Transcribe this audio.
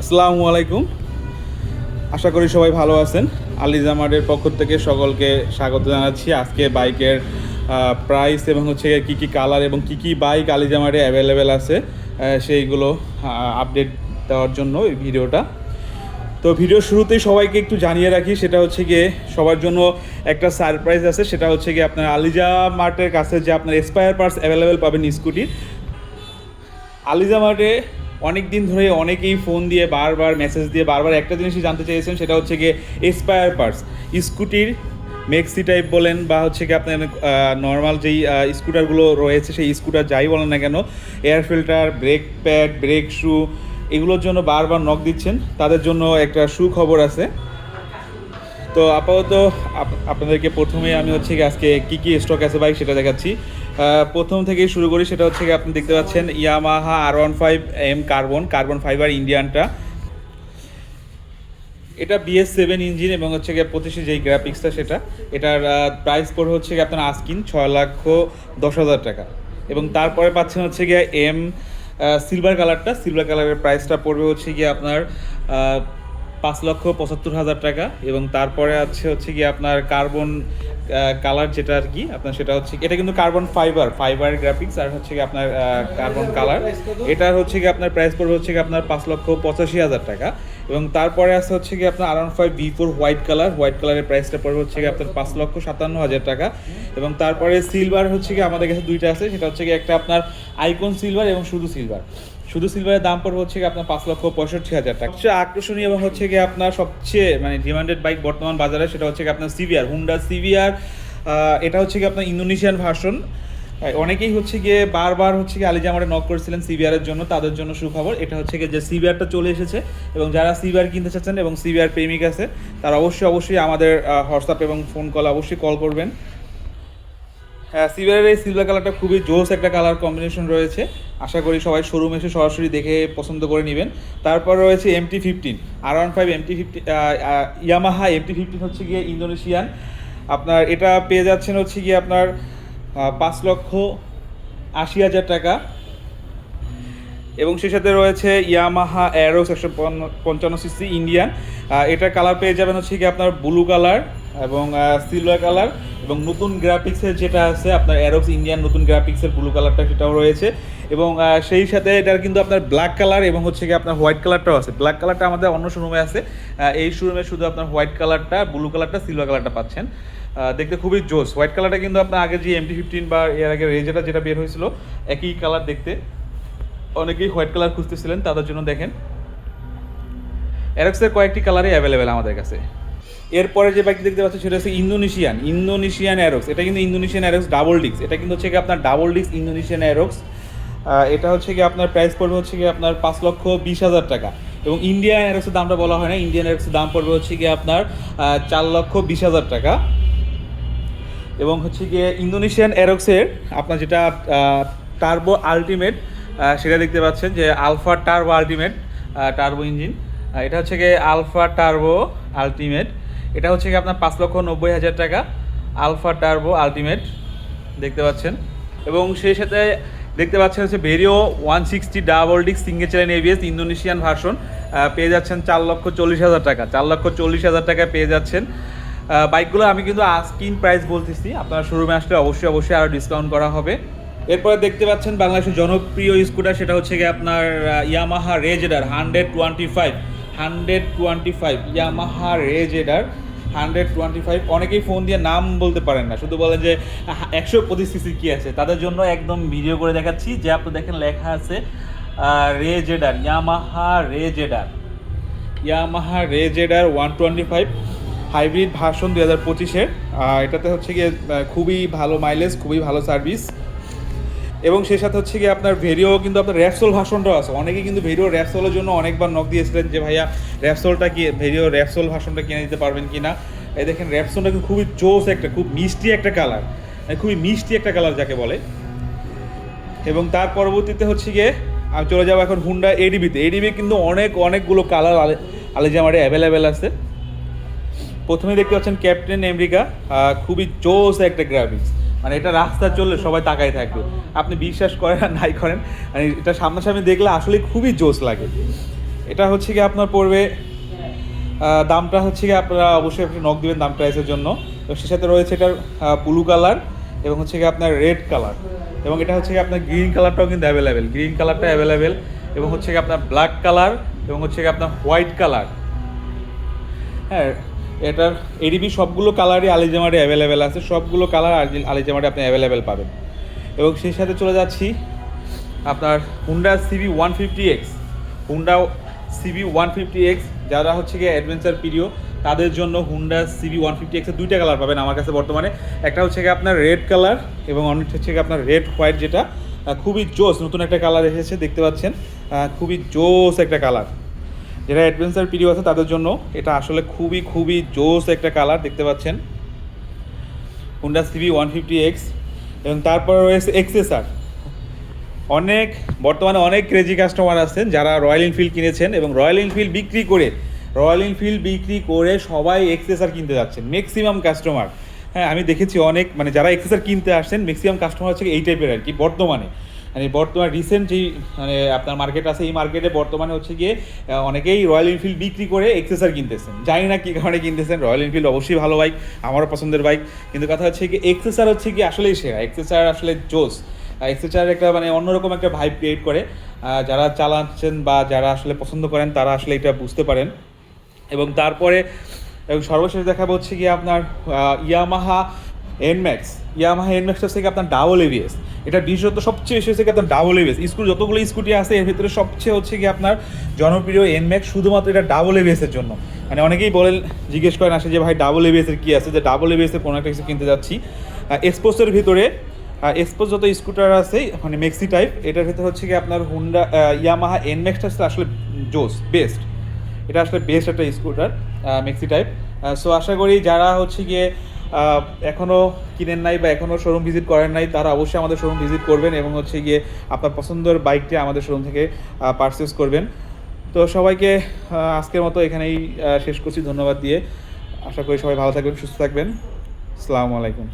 আসসালামু আলাইকুম। আশা করি সবাই ভালো আছেন। আলিজামারের পক্ষ থেকে সকলকে স্বাগত জানাচ্ছি। আজকে বাইকের প্রাইস এবং হচ্ছে কী কী কালার এবং কী কী বাইক আলিজামারে অ্যাভেলেবেল আছে সেইগুলো আপডেট দেওয়ার জন্য এই ভিডিওটা। তো ভিডিও শুরুতেই সবাইকে একটু জানিয়ে রাখি, সেটা হচ্ছে গিয়ে সবার জন্য একটা সারপ্রাইজ আছে। সেটা হচ্ছে গিয়ে আপনার আলিজা মার্টের কাছে যে আপনার এক্সপায়ার পার্টস অ্যাভেলেবেল পাবেন স্কুটির। আলিজা মার্টে অনেক দিন ধরে অনেকেই ফোন দিয়ে বারবার মেসেজ দিয়ে বারবার একটা জিনিসই জানতে চেয়েছেন, সেটা হচ্ছে গিয়ে এক্সপায়ার পার্টস স্কুটির মেক্সি টাইপ বলেন বা হচ্ছে কি আপনার নর্মাল যেই স্কুটারগুলো রয়েছে, সেই স্কুটার যাই বলেন না কেন air filter brake pad brake shoe এগুলোর জন্য বারবার নক দিচ্ছেন। তাদের জন্য একটা সুখবর আছে। তো আপাতত আপ- আপনাদেরকে প্রথমে আমি হচ্ছে কি আজকে কি কি স্টক আছে বাইক সেটা দেখাচ্ছি। প্রথম থেকেই শুরু করি, সেটা হচ্ছে আপনি দেখতে পাচ্ছেন Yamaha R one five M carbon carbon fibre ইন্ডিয়ানটা এটা বিএস সেভেন ইঞ্জিন এবং হচ্ছে গিয়ে পঁচিশে যেই গ্রাফিক্সটা সেটা, এটার প্রাইস পড়বে হচ্ছে গিয়ে আপনার আস্কিন ছয় লক্ষ দশ হাজার টাকা। এবং তারপরে পাচ্ছেন হচ্ছে গিয়ে এম সিলভার কালারটা সিলভার কালারের প্রাইসটা পড়বে হচ্ছে গিয়ে আপনার পাঁচ লক্ষ পঁচাত্তর হাজার টাকা এবং তারপরে আছে হচ্ছে গিয়ে আপনার কার্বন কালার যেটা আর কি, আপনার সেটা হচ্ছে এটা কিন্তু কার্বন ফাইবার ফাইবার গ্রাফিক্স আর হচ্ছে গিয়ে আপনার কার্বন কালার। এটা হচ্ছে গিয়ে আপনার প্রাইস পড়বে হচ্ছে গিয়ে আপনার পাঁচ লক্ষ পঁচাশি হাজার টাকা এবং তারপরে আছে হচ্ছে গিয়ে আপনার around five B four white colour, white কালারের প্রাইসটা পড়বে হচ্ছে গিয়ে আপনার পাঁচ লক্ষ সাতান্ন হাজার টাকা এবং তারপরে সিলভার হচ্ছে গিয়ে আমাদের কাছে দুইটা আছে, সেটা হচ্ছে গিয়ে একটা আপনার আইকন সিলভার এবং শুধু সিলভার শুধু সিলভারের দাম পড়বে হচ্ছে আপনার পাঁচ লক্ষ পঁয়ষট্টি হাজার টাকা। সবচেয়ে আকর্ষণীয় এবং হচ্ছে গিয়ে আপনার সবচেয়ে মানে ডিমান্ডেড বাইক বর্তমান বাজারে সেটা হচ্ছে আপনার সিভিআর হুন্ডা সিভিআর এটা হচ্ছে গিয়ে আপনার ইন্দোনেশিয়ান ভার্সন অনেকেই হচ্ছে গিয়ে বারবার হচ্ছে গিয়ে আলিজামারে নক করেছিলেন সিভিআর এর জন্য, তাদের জন্য সুখবর। এটা হচ্ছে গিয়ে যে সিভিআরটা চলে এসেছে এবং যারা সিভিআর কিনতে চাচ্ছেন এবং সিভিআর প্রেমিক আছে, তারা অবশ্যই অবশ্যই আমাদের হোয়াটসঅ্যাপ এবং ফোন কল অবশ্যই কল করবেন। হ্যাঁ সিলভারের এই সিলভার কালারটা খুবই জোস একটা কালার কম্বিনেশন রয়েছে। আশা করি সবাই শোরুম এসে সরাসরি দেখে পছন্দ করে নেবেন। তারপর রয়েছে MT fifteen R one five MT fifteen Yamaha MT fifteen হচ্ছে গিয়ে ইন্দোনেশিয়ান আপনার এটা পেয়ে যাচ্ছেন হচ্ছে গিয়ে আপনার পাঁচ লক্ষ আশি হাজার টাকা। এবং সেই সাথে রয়েছে ইয়ামাহা অ্যারোস একশো পঞ্চান্ন সিসি ইন্ডিয়ান এটা কালার পেয়ে যাবেন হচ্ছে কি আপনার ব্লু কালার এবং সিলভার কালার এবং নতুন গ্রাফিক্সের যেটা আছে, আপনার অ্যারোক্স ইন্ডিয়ান নতুন গ্রাফিক্সের ব্লু কালারটা সেটাও রয়েছে। এবং সেই সাথে এটার কিন্তু আপনার ব্ল্যাক কালার এবং হচ্ছে কি আপনার হোয়াইট কালারটাও আছে। ব্ল্যাক কালারটা আমাদের অন্য শোরুমে আছে। এই শোরুমে শুধু আপনার হোয়াইট কালারটা ব্লু কালারটা সিলভার কালারটা পাচ্ছেন। দেখতে খুবই জোস। হোয়াইট কালারটা কিন্তু আপনার আগে যে এমটি ফিফটিন বা এর আগে রেজেটা যেটা বের হয়েছিল, একই কালার দেখতে। অনেকেই হোয়াইট কালার খুঁজতেছিলেন, তাদের জন্য দেখেন। অ্যারক্সের কয়েকটি কালারই অ্যাভেলেবেল আমাদের কাছে। এরপরে যে বাইকটি দেখতে পাচ্ছেন সেটা হচ্ছে ইন্দোনেশিয়ান ইন্দোনেশিয়ান অ্যারক্স এটা কিন্তু ইন্দোনেশিয়ান অ্যারক্স ডাবল ডিস্ক এটা কিন্তু হচ্ছে কি আপনার ডাবল ডিস্ক ইন্দোনেশিয়ান অ্যারক্স এটা হচ্ছে কি আপনার প্রাইস পড়বে হচ্ছে কি আপনার পাঁচ লক্ষ বিশ হাজার টাকা। এবং ইন্ডিয়ান অ্যারক্সের দামটা বলা হয় না। ইন্ডিয়ান অ্যারক্সের দাম পড়বে হচ্ছে কি আপনার চার লক্ষ বিশ হাজার টাকা। এবং হচ্ছে গিয়ে ইন্দোনেশিয়ান অ্যারক্সের আপনার যেটা টার্বো আলটিমেট সেটা দেখতে পাচ্ছেন যে alpha turbo ultimate turbo engine এটা হচ্ছে গিয়ে আলফা টার্বো আলটিমেট এটা হচ্ছে গিয়ে আপনার পাঁচ লক্ষ নব্বই হাজার টাকা আলফা টার্বো আলটিমেট দেখতে পাচ্ছেন। এবং সেই সাথে দেখতে পাচ্ছেন হচ্ছে Vario one sixty double disc single channel ABS Indonesian version পেয়ে যাচ্ছেন চার লক্ষ চল্লিশ হাজার টাকা, চার লক্ষ চল্লিশ হাজার টাকা পেয়ে যাচ্ছেন। বাইকগুলো আমি কিন্তু আস্কিন প্রাইস বলতেছি, আপনারা শোরুমে আসলে অবশ্যই অবশ্যই আরও ডিসকাউন্ট করা হবে। এরপরে দেখতে পাচ্ছেন বাংলাদেশের জনপ্রিয় স্কুটার সেটা হচ্ছে গিয়ে আপনার Yamaha RayZR hundred twenty five hundred twenty five, Yamaha RayZR hundred twenty five. অনেকেই ফোন দিয়ে নাম বলতে পারেন না, শুধু বলেন যে একশো পঁচিশ সিসি কী আছে? তাদের জন্য একদম ভিডিও করে দেখাচ্ছি। যে আপনি দেখেন লেখা আছে RayZR Yamaha RayZR Yamaha RayZR one twenty five, hybrid version দুই হাজার পঁচিশের। এটাতে হচ্ছে গিয়ে খুবই ভালো মাইলেজ খুবই ভালো সার্ভিস এবং সেই সাথে হচ্ছে গিয়ে আপনার ভেরিও কিন্তু আপনার র্যাপসোল ভাষণটাও আছে। অনেকে কিন্তু ভেরিও র্যাপসোলের জন্য অনেকবার নক দিয়েছিলেন যে, ভাইয়া র্যাপসোলটা কি ভেরিও র্যাপসোল ভার্সনটা কিনে দিতে পারবেন কি না এই দেখেন র্যাপসোলটা কিন্তু খুবই চোস একটা, খুব মিষ্টি একটা কালার খুবই মিষ্টি একটা কালার যাকে বলে। এবং তার পরবর্তীতে হচ্ছে গিয়ে আমি চলে যাব এখন হুন্ডা এডিবিতে এডিবি কিন্তু অনেক, অনেকগুলো কালার আলে, আলেজামারে অ্যাভেলেবেল আছে। প্রথমে দেখতে পাচ্ছেন ক্যাপ্টেন আমেরিকা খুবই জোস একটা গ্রাফিক্স মানে এটা রাস্তা চললে সবাই তাকাই থাকবে। আপনি বিশ্বাস করেন আর নাই করেন মানে এটা সামনাসামনি দেখলে আসলে খুবই জোস লাগে। এটা হচ্ছে কি আপনার পড়বে দামটা হচ্ছে কি আপনারা অবশ্যই আপনি নক দিবেন দাম প্রাইসের জন্য। তো সে সাথে রয়েছে এটার ব্লু কালার এবং হচ্ছে কি আপনার রেড কালার এবং এটা হচ্ছে কি আপনার গ্রিন কালারটাও কিন্তু অ্যাভেলেবেল গ্রিন কালারটা অ্যাভেলেবেল এবং হচ্ছে কি আপনার ব্ল্যাক কালার এবং হচ্ছে কি আপনার হোয়াইট কালার হ্যাঁ এটার এডিবি সবগুলো কালারই আলিজামারে অ্যাভেলেবেল আছে। সবগুলো কালার আলিজামারে আপনি অ্যাভেলেবেল পাবেন। এবং সেই সাথে চলে যাচ্ছি আপনার Honda CB one fifty X Honda CB one fifty X যারা হচ্ছে গিয়ে অ্যাডভেঞ্চার পিরিয়ড তাদের জন্য হুন্ডা সিবি ওয়ান ফিফটি এক্সের দুইটা কালার পাবেন আমার কাছে বর্তমানে। একটা হচ্ছে গিয়ে আপনার রেড কালার এবং অনেকটা হচ্ছে গিয়ে আপনার রেড হোয়াইট যেটা খুবই জোস, নতুন একটা কালার এসেছে, দেখতে পাচ্ছেন। খুবই জোস একটা কালার যারা অ্যাডভেঞ্চার পিরিয়ড আছে তাদের জন্য এটা আসলে খুবই খুবই জোস একটা কালার দেখতে পাচ্ছেন। Honda CB one fifty X এবং তারপর রয়েছে এক্সেসার অনেক, বর্তমানে অনেক ক্রেজি কাস্টমার আছেন যারা রয়্যাল এনফিল্ড কিনেছেন এবং রয়্যাল এনফিল্ড বিক্রি করে রয়্যাল এনফিল্ড বিক্রি করে সবাই এক্সেসার কিনতে যাচ্ছেন ম্যাক্সিমাম কাস্টমার হ্যাঁ আমি দেখেছি অনেক মানে যারা এক্সেসার কিনতে আসছেন ম্যাক্সিমাম কাস্টমার হচ্ছে এই টাইপের আর কি, বর্তমানে। মানে বর্তমান রিসেন্ট যেই মানে আপনার মার্কেট আছে, এই মার্কেটে বর্তমানে হচ্ছে গিয়ে অনেকেই রয়্যাল এনফিল্ড বিক্রি করে এক্সেসার কিনতেছেন। জানি না কী কারণে কিনতেছেন রয়্যাল এনফিল্ড অবশ্যই ভালো বাইক আমারও পছন্দের বাইক কিন্তু কথা হচ্ছে কি এক্সেসার হচ্ছে কি আসলেই সেরা এক্সেসার আসলে জোস। এক্সেসার একটা মানে অন্যরকম একটা ভাইব ক্রিয়েট করে। যারা চালাচ্ছেন বা যারা আসলে পছন্দ করেন, তারা আসলে এটা বুঝতে পারেন। এবং তারপরে, এবং সর্বশেষ দেখাবো হচ্ছে কি আপনার ইয়ামাহা এনম্যাক্স ইয়ামাহা এনম্যাক্সটা থেকে আপনার ডাবল এভিএস এটা বিশেষত সবচেয়ে বেশি হচ্ছে আপনার ডাবল এভিএস স্কুল যতগুলো স্কুটি আছে, এর ভিতরে সবচেয়ে হচ্ছে কি আপনার জনপ্রিয় এনম্যাক্স শুধুমাত্র এটা ডাবল এভিএসের জন্য। মানে অনেকেই বলেন, জিজ্ঞেস করেন আসে যে, ভাই ডাবল এভিএসের কী আছে? যে ডাবল এভিএসের কোনো একটা কিছু কিনতে যাচ্ছি। এক্সপোসের ভিতরে এক্সপোজ যত স্কুটার আছে মানে মেক্সি টাইপ এটার ভিতরে হচ্ছে কি আপনার হুন্ডা ইয়ামাহা এনম্যাক্সটা আসলে জোস বেস্ট এটা আসলে বেস্ট একটা স্কুটার মেক্সি টাইপ সো আশা করি যারা হচ্ছে গিয়ে আহ, এখনও কিনেন নাই বা এখনও শোরুম ভিজিট করেন নাই তারা অবশ্যই আমাদের শোরুম ভিজিট করবেন এবং হচ্ছে গিয়ে আপনার পছন্দের বাইকটি আমাদের শোরুম থেকে পারচেস করবেন। তো সবাইকে আজকের মতো এখানেই শেষ করছি। ধন্যবাদ দিয়ে। আশা করি সবাই ভালো থাকবেন সুস্থ থাকবেন। আসসালামু আলাইকুম।